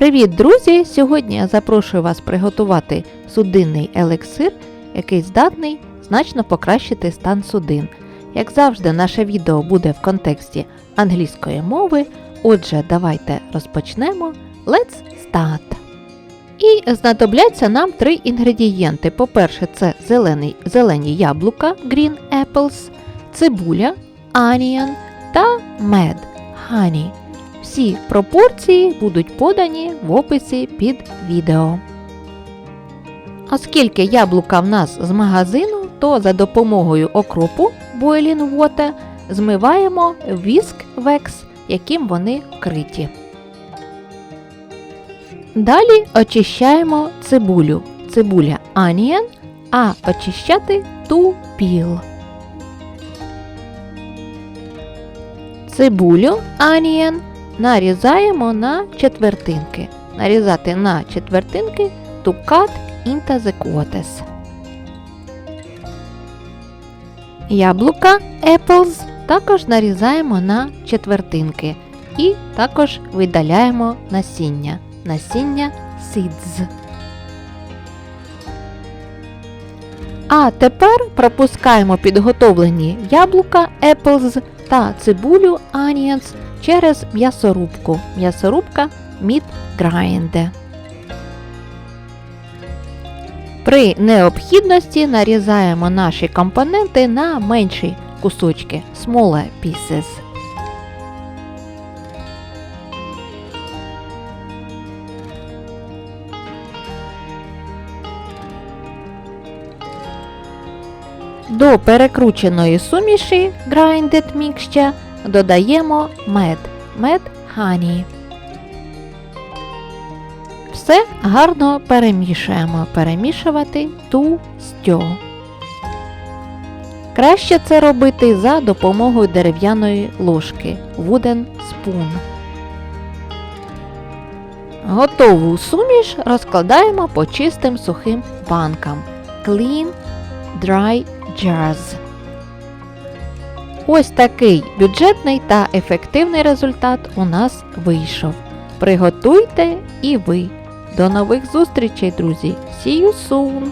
Привіт, друзі! Сьогодні я запрошую вас приготувати судинний елексир, який здатний значно покращити стан судин. Як завжди, наше відео буде в контексті англійської мови. Отже, давайте розпочнемо. Let's start! І знадобляться нам три інгредієнти. По-перше, це зелений, зелені яблука green apples, цибуля onion та мед honey. Всі пропорції будуть подані в описі під відео. Оскільки яблука в нас з магазину, то за допомогою окропу Boiling Water змиваємо віск векс, яким вони вкриті. Далі очищаємо цибулю. Цибуля onion, а очищати to peel. Цибулю onion нарізаємо на четвертинки. Нарізати на четвертинки the quarters. Яблука apples також нарізаємо на четвертинки і також видаляємо насіння. Насіння seeds. А тепер пропускаємо підготовлені яблука apples та цибулю onions через м'ясорубку. М'ясорубка Meat Grinder. При необхідності нарізаємо наші компоненти на менші кусочки smaller pieces. До перекрученої суміші Grinded Mixture додаємо мед, мед honey. Все гарно перемішуємо. Перемішувати stir. Краще це робити за допомогою дерев'яної ложки wooden spoon. Готову суміш розкладаємо по чистим сухим банкам. Clean Dry Jars. Ось такий бюджетний та ефективний результат у нас вийшов. Приготуйте і ви. До нових зустрічей, друзі! See you soon!